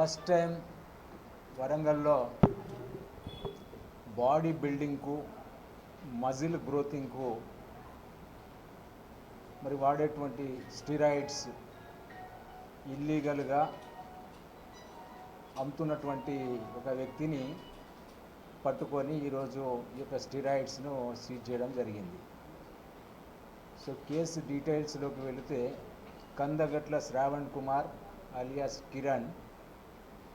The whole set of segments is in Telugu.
ఫస్ట్ టైం వరంగల్లో బాడీ బిల్డింగ్కు మజిల్ గ్రోతింగ్కు మరి వాడేటువంటి స్టిరాయిడ్స్ ఇల్లీగల్గా అమ్ముతున్నటువంటి ఒక వ్యక్తిని పట్టుకొని ఈరోజు ఈ యొక్క స్టిరాయిడ్స్ను సీజ్ చేయడం జరిగింది. సో కేసు డీటెయిల్స్లోకి వెళితే కందగట్ల శ్రావణ్ కుమార్ అలియాస్ కిరణ్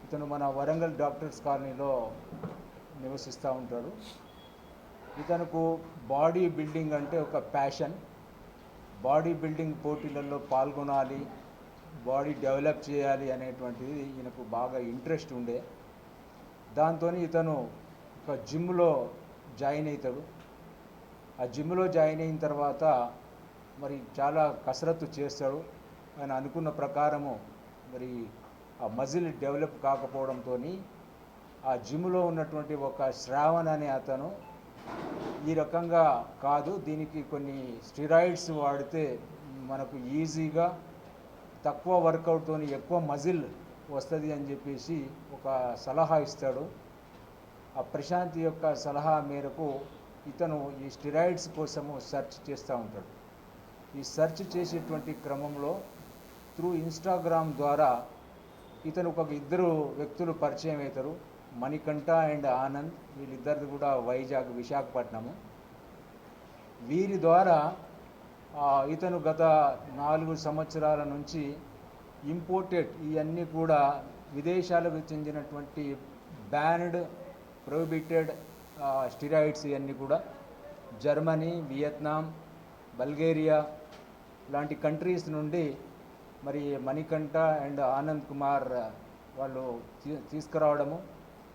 ఇతను మన వరంగల్ డాక్టర్స్ కాలనీలో నివసిస్తూ ఉంటాడు. ఇతనుకు బాడీ బిల్డింగ్ అంటే ఒక ప్యాషన్. బాడీ బిల్డింగ్ పోటీలలో పాల్గొనాలి బాడీ డెవలప్ చేయాలి అనేటువంటిది ఈయనకు బాగా ఇంట్రెస్ట్ ఉండే. దాంతో ఇతను ఒక జిమ్లో జాయిన్ అవుతాడు. ఆ జిమ్లో జాయిన్ అయిన తర్వాత మరి చాలా కసరత్తు చేస్తాడు. ఆయన అనుకున్న ప్రకారము మరి ఆ మజిల్ డెవలప్ కాకపోవడంతో ఆ జిమ్లో ఉన్నటువంటి ఒక శ్రావణ్ అనే అతను ఈ రకంగా కాదు దీనికి కొన్ని స్టిరాయిడ్స్ వాడితే మనకు ఈజీగా తక్కువ వర్కౌట్తో ఎక్కువ మజిల్ వస్తుంది అని చెప్పేసి ఒక సలహా ఇస్తాడు. ఆ ప్రశాంత్ యొక్క సలహా మేరకు ఇతను ఈ స్టిరాయిడ్స్ కోసము సెర్చ్ చేస్తూ ఉంటాడు. ఈ సెర్చ్ చేసేటువంటి క్రమంలో త్రూ ఇన్స్టాగ్రామ్ ద్వారా ఇతను ఒక ఇద్దరు వ్యక్తులు పరిచయం అవుతారు. మణికంఠ అండ్ ఆనంద్ వీళ్ళిద్దరిది కూడా వైజాగ్ విశాఖపట్నము. వీరి ద్వారా ఇతను గత నాలుగు సంవత్సరాల నుంచి ఇంపోర్టెడ్ ఇవన్నీ కూడా విదేశాలకు చెందినటువంటి బ్యాన్డ్ ప్రొహిబిటెడ్ స్టిరాయిడ్స్ ఇవన్నీ కూడా జర్మనీ వియత్నాం బల్గేరియా లాంటి కంట్రీస్ నుండి మరి మణికంఠ అండ్ ఆనంద్ కుమార్ వాళ్ళు తీ- తీసుకురావడము.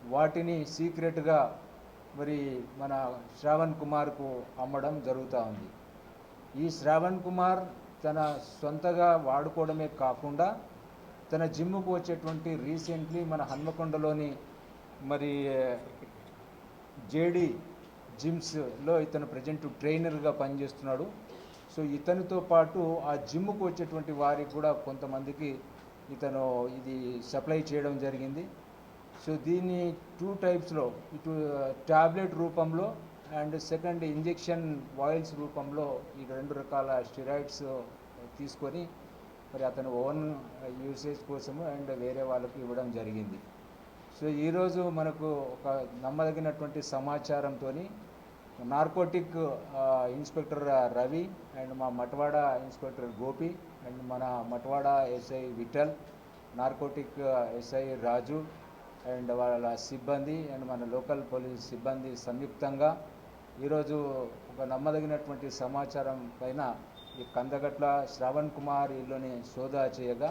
వాటిని సీక్రెట్గా మరి మన శ్రావణ్ కుమార్కు అమ్మడం జరుగుతూ ఉంది. ఈ శ్రావణ్ కుమార్ తన సొంతగా వాడుకోవడమే కాకుండా తన జిమ్కు వచ్చేటువంటి రీసెంట్లీ మన హన్మకొండలోని మరి జేడి జిమ్స్లో ఇతను ప్రజెంట్ ట్రైనర్గా పనిచేస్తున్నాడు. సో ఇతనితో పాటు ఆ జిమ్కు వచ్చేటువంటి వారికి కూడా కొంతమందికి ఇతను ఇది సప్లై చేయడం జరిగింది. సో దీన్ని టూ టైప్స్లో ఇటు టాబ్లెట్ రూపంలో అండ్ సెకండ్ ఇంజెక్షన్ వాయిల్స్ రూపంలో ఈ రెండు రకాల స్టిరాయిడ్స్ తీసుకొని మరి అతను ఓన్ యూసేజ్ కోసము అండ్ వేరే వాళ్ళకి ఇవ్వడం జరిగింది. సో ఈరోజు మనకు ఒక నమ్మదగినటువంటి సమాచారంతో నార్కోటిక్ ఇన్స్పెక్టర్ రవి అండ్ మా మట్వాడ ఇన్స్పెక్టర్ గోపి అండ్ మన Matwada SI Vithal narcotic SI Raju and వాళ్ళ సిబ్బంది అండ్ మన లోకల్ పోలీస్ సిబ్బంది సంయుక్తంగా ఈరోజు ఒక నమ్మదగినటువంటి సమాచారం పైన ఈ కందగట్ల శ్రవణ్ కుమార్ ఇల్లుని సోదా చేయగా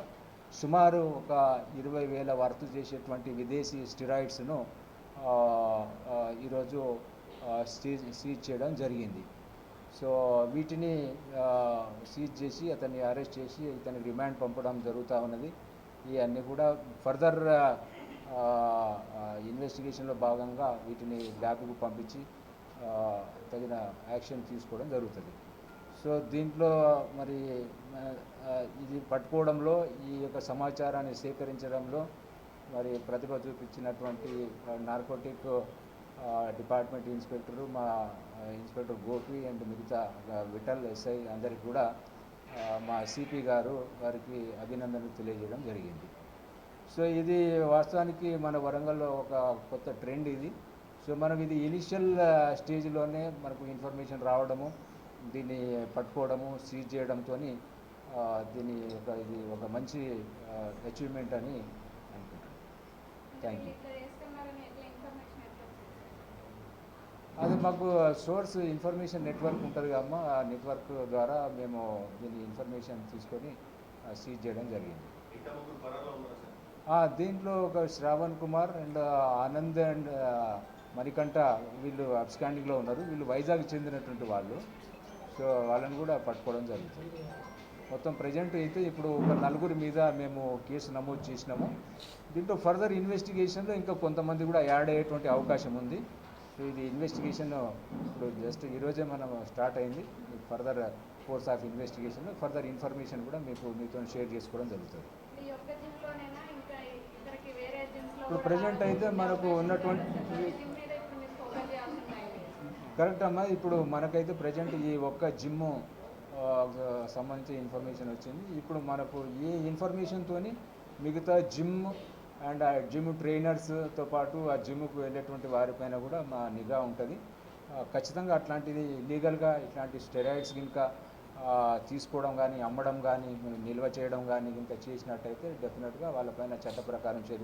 సుమారు ఒక ఇరవై వేల వర్తు చేసేటువంటి విదేశీ స్టిరాయిడ్స్ను ఈరోజు సీజ్ సీజ్ చేయడం జరిగింది. సో వీటిని సీజ్ చేసి అతన్ని అరెస్ట్ చేసి ఇతని రిమాండ్ పంపడం జరుగుతూ ఉన్నది. ఇవన్నీ కూడా ఫర్దర్ ఇన్వెస్టిగేషన్లో భాగంగా వీటిని ల్యాబ్కు పంపించి తగిన యాక్షన్ తీసుకోవడం జరుగుతుంది. సో దీంట్లో మరి ఇది పట్టుకోవడంలో ఈ యొక్క సమాచారాన్ని సేకరించడంలో మరి ప్రతిభ చూపించినటువంటి నార్కోటిక్ డిపార్ట్మెంట్ ఇన్స్పెక్టరు మా ఇన్స్పెక్టర్ గోపి అండ్ మిగతా విఠల్ ఎస్ఐ అందరికి కూడా మా సిపి గారు వారికి అభినందనలు తెలియజేయడం జరిగింది. సో ఇది వాస్తవానికి మన వరంగల్లో ఒక కొత్త ట్రెండ్ ఇది. సో మనం ఇది ఇనిషియల్ స్టేజ్లోనే మనకు ఇన్ఫర్మేషన్ రావడము దీన్ని పట్టుకోవడము సీజ్ చేయడంతో దీని ఒక ఇది ఒక మంచి అచీవ్మెంట్ అని అనుకుంటున్నాను. థ్యాంక్ యూ అది మాకు సోర్స్ ఇన్ఫర్మేషన్ నెట్వర్క్ ఉంటుంది కదమ్మా ఆ నెట్వర్క్ ద్వారా మేము దీని ఇన్ఫర్మేషన్ తీసుకొని సీజ్ చేయడం జరిగింది. దీంట్లో ఒక శ్రావణ్ కుమార్ అండ్ ఆనంద్ అండ్ మణికంఠ వీళ్ళు అబ్స్కాండింగ్లో ఉన్నారు. వీళ్ళు వైజాగ్ చెందినటువంటి వాళ్ళు. సో వాళ్ళని కూడా పట్టుకోవడం జరుగుతుంది మొత్తం ప్రజెంట్ అయితే ఇప్పుడు ఒక నలుగురి మీద మేము కేసు నమోదు చేసినాము. దీంట్లో ఫర్దర్ ఇన్వెస్టిగేషన్లో ఇంకా కొంతమంది కూడా యాడ్ అయ్యేటువంటి అవకాశం ఉంది. సో ఇది ఇన్వెస్టిగేషన్ ఇప్పుడు జస్ట్ ఈరోజే మనం స్టార్ట్ అయింది. Further course of investigation further information కూడా మీకు మీతో షేర్ చేసుకోవడం జరుగుతుంది. ఇప్పుడు ప్రజెంట్ అయితే మనకు ఉన్నటువంటి కరెక్ట్ అమ్మా. ఇప్పుడు మనకైతే ప్రజెంట్ ఈ ఒక్క జిమ్ సంబంధించి ఇన్ఫర్మేషన్ వచ్చింది. ఇప్పుడు మనకు ఈ ఇన్ఫర్మేషన్తోని మిగతా జిమ్ అండ్ ఆ జిమ్ ట్రైనర్స్తో పాటు ఆ జిమ్కు వెళ్ళేటువంటి వారిపైన కూడా మా నిఘా ఉంటుంది. ఖచ్చితంగా అట్లాంటిది లీగల్గా ఇట్లాంటి స్టెరాయిడ్స్ ఇంకా తీసుకోవడం కానీ అమ్మడం కానీ నిల్వ చేయడం కానీ ఇంకా చేసినట్టయితే డెఫినెట్గా వాళ్ళపైన చట్ట ప్రకారం చర్య